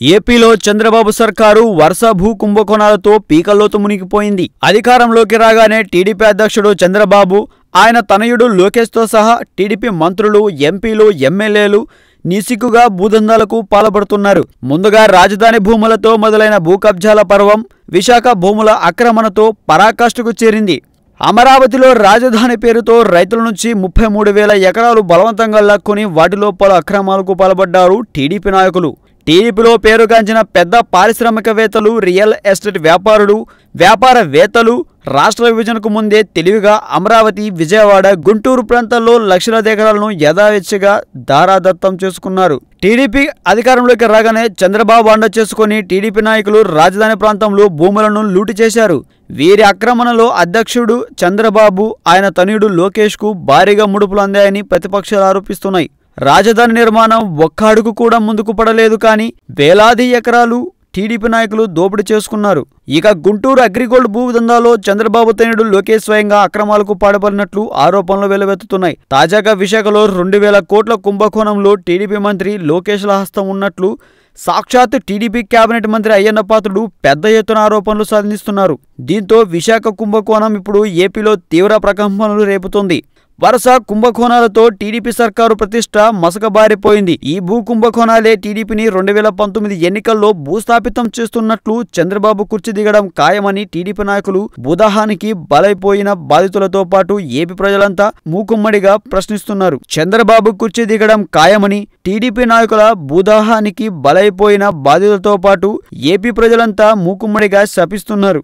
ఏపీలో చంద్రబాబు సర్కారు వరుస భూ కుంభకోణాలతో పీకల్లోతు మునిగిపోయింది. అధికారంలోకి రాగానే టీడీపీ అధ్యక్షుడు చంద్రబాబు ఆయన తనయుడు లోకేష్తో సహా టీడీపీ మంత్రులు ఎంపీలు ఎమ్మెల్యేలు నిసిగ్గుగా భూదందాలకు పాల్పడుతున్నారు. ముందుగా రాజధాని భూములతో మొదలైన భూ కబ్జాల పర్వం విశాఖ భూముల ఆక్రమణతో పరాకాష్ఠకు చేరింది. అమరావతిలో రాజధాని పేరుతో రైతుల నుంచి ముప్పై మూడు వేల ఎకరాలు బలవంతంగా లాక్కొని వాటిలో పలు అక్రమాలకు పాల్పడ్డారు టీడీపీ నాయకులు. టీడీపీలో పేరుగాంచిన పెద్ద పారిశ్రామికవేత్తలు రియల్ ఎస్టేట్ వ్యాపారులు వ్యాపారవేత్తలు రాష్ట్ర విభజనకు ముందే తెలివిగా అమరావతి విజయవాడ గుంటూరు ప్రాంతాల్లో లక్షల ఎకరాలను యథావిచ్చిగా దారాదత్తం చేసుకున్నారు. టీడీపీ అధికారంలోకి రాగానే చంద్రబాబు అండ చేసుకుని టీడీపీ నాయకులు రాజధాని ప్రాంతంలో భూములను లూటి చేశారు. వీరి ఆక్రమణలో అధ్యక్షుడు చంద్రబాబు ఆయన తనయుడు లోకేష్కు భారీగా ముడుపులు అందాయని ప్రతిపక్షాలు ఆరోపిస్తున్నాయి. రాజధాని నిర్మాణం ఒక్క అడుగు కూడా ముందుకు పడలేదు కానీ వేలాది ఎకరాలు టీడీపీ నాయకులు దోపిడీ చేసుకున్నారు. ఇక గుంటూరు అగ్రిగోల్డ్ భూదందాలో చంద్రబాబు తనయుడు లోకేష్ స్వయంగా అక్రమాలకు పాల్పడినట్లు ఆరోపణలు వెలువెత్తుతున్నాయి. తాజాగా విశాఖలో రెండు వేల కోట్ల కుంభకోణంలో టీడీపీ మంత్రి లోకేష్ల హస్తం ఉన్నట్లు సాక్షాత్ టీడీపీ కేబినెట్ మంత్రి అయ్యన్న పాత్రుడు పెద్ద ఎత్తున ఆరోపణలు సాధిస్తున్నారు. దీంతో విశాఖ కుంభకోణం ఇప్పుడు ఏపీలో తీవ్ర ప్రకంపనలు రేపుతోంది. వరుస కుంభకోణాలతో టీడీపీ సర్కారు ప్రతిష్ట మసకబారిపోయింది. ఈ భూ కుంభకోణాలే టీడీపీని రెండు వేల పంతొమ్మిది ఎన్నికల్లో భూస్థాపితం చేస్తున్నట్లు చంద్రబాబు కుర్చీ దిగడం ఖాయమని టీడీపీ నాయకులు భూదాహానికి బలైపోయిన బాధితులతో పాటు ఏపీ ప్రజలంతా మూకుమ్మడిగా ప్రశ్నిస్తున్నారు. చంద్రబాబు కుర్చీ దిగడం ఖాయమని టీడీపీ నాయకుల భూదాహానికి బలైపోయిన బాధితులతో పాటు ఏపీ ప్రజలంతా మూకుమ్మడిగా శపిస్తున్నారు.